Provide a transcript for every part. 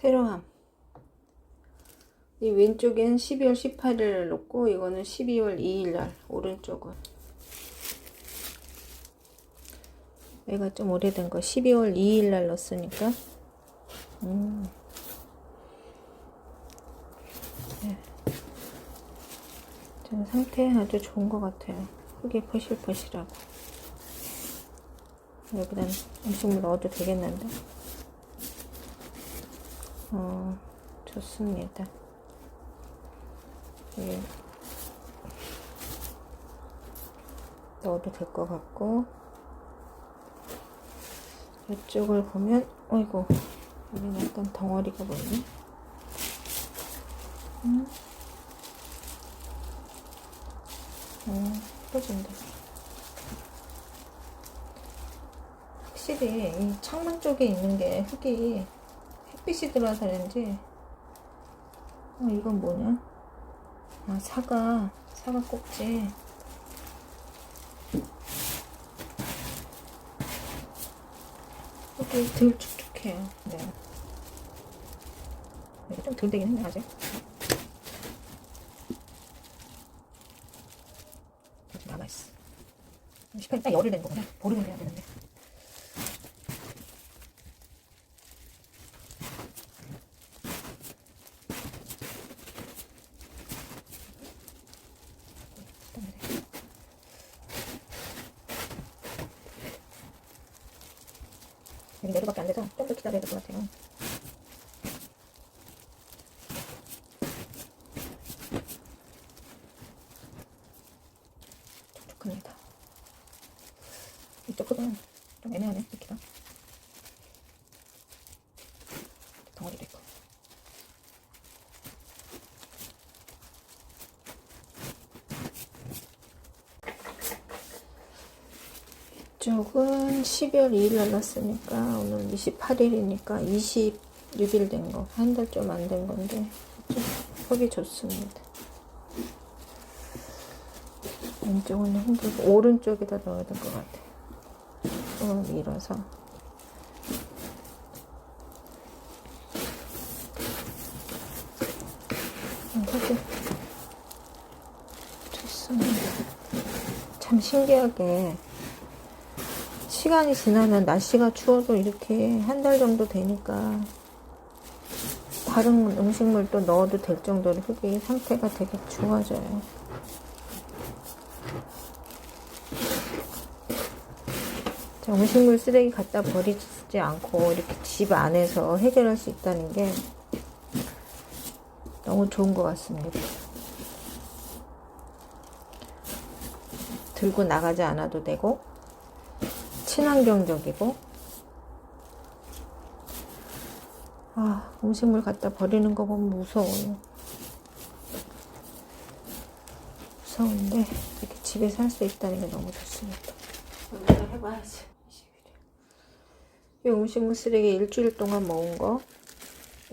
세로함. 이 왼쪽엔 12월 18일을 놓고 이거는 12월 2일 날 오른쪽은 얘가 좀 오래된 거 12월 2일 날 넣었으니까 음. 네. 상태 아주 좋은 것 같아요 흙이 퍼실퍼실하고 여기다 음식물 넣어도 되겠는데 어 좋습니다 예. 넣어도 될 것 같고 이쪽을 보면 어이구 여기 약간 덩어리가 보이네 음. 음, 예뻐진다 확실히 이 창문 쪽에 있는 게 흙이 햇빛이 들어와서 그런지 어, 이건 뭐냐 아, 사과, 사과 꼭지. 여기 덜 촉촉해요. 네. 좀덜 되긴 했네, 아직. 아직 남아있어. 18일 딱 열흘 된 거구나. 보름은 돼야 되는데. 여기 내로밖에 안 돼서 좀더 기다려야 될 것 같아요. 촉촉합니다. 이쪽 흙은 좀 애매하네, 이렇게가. 덩어리도 있고. 이쪽은 12월 2일 날 났으니까 오늘 28일이니까 26일 된 거. 한 달 좀 안 된 건데 좀 흙이 좋습니다. 왼쪽은 힘들고 오른쪽에다 넣어야 될 것 같아. 좀 밀어서. 흙이 좋습니다. 참 신기하게 시간이 지나면 날씨가 추워도 이렇게 한 달 정도 되니까 다른 음식물도 넣어도 될 정도로 흙이 상태가 되게 좋아져요. 자, 음식물 쓰레기 갖다 버리지 않고 이렇게 집 안에서 해결할 수 있다는 게 너무 좋은 것 같습니다. 들고 나가지 않아도 되고 친환경적이고. 아 음식물 갖다 버리는 거 보면 무서워요. 무서운데 이렇게 집에서 할 수 있다는 게 너무 좋습니다. 오늘 해봐야지. 이 음식물 쓰레기 일주일 동안 먹은 거.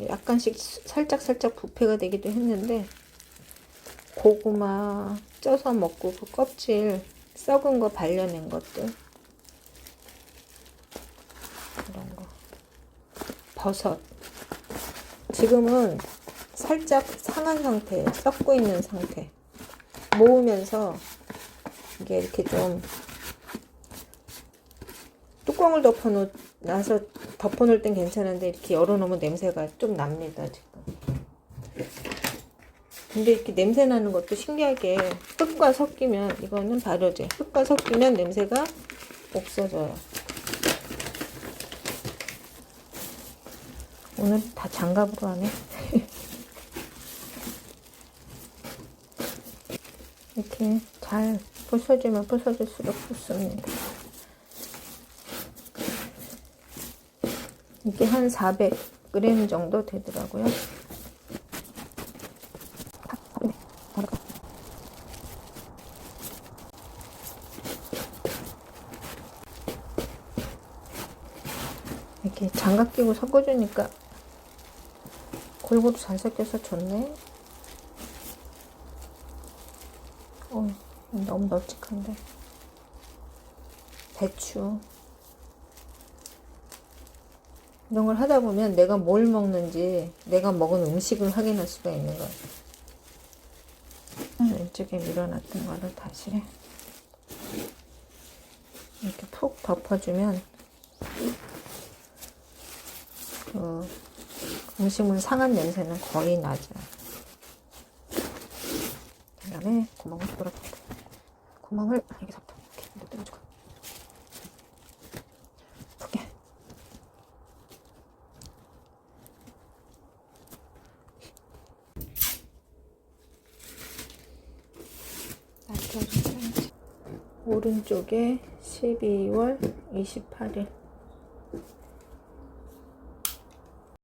약간씩 살짝 살짝 부패가 되기도 했는데 고구마 쪄서 먹고 그 껍질 썩은 거 발려낸 것들 이런 거. 버섯. 지금은 살짝 상한 상태, 썩고 있는 상태. 모으면서 이게 이렇게 좀 뚜껑을 덮어놓, 나서 덮어놓을 땐 괜찮은데 이렇게 열어놓으면 냄새가 좀 납니다, 지금. 근데 이렇게 냄새 나는 것도 신기하게 흙과 섞이면 이거는 발효제. 흙과 섞이면 냄새가 없어져요. 오늘 다 장갑으로 하네. 이렇게 잘 부서지면 부서질수록 좋습니다. 이게 한 400g 정도 되더라고요. 이렇게 장갑 끼고 섞어주니까 골고루 잘 섞여서 좋네. 어, 너무 널찍한데. 배추. 이런 걸 하다 보면 내가 뭘 먹는지 내가 먹은 음식을 확인할 수가 있는 거야. 왼쪽에 밀어놨던 거를 다시 이렇게 푹 덮어주면 그 음식물 상한 냄새는 거의 나죠. 그 다음에 구멍을 뚫어볼게. 구멍을 여기서부터 이렇게 뚫어주고 크게. 오른쪽에 12월 28일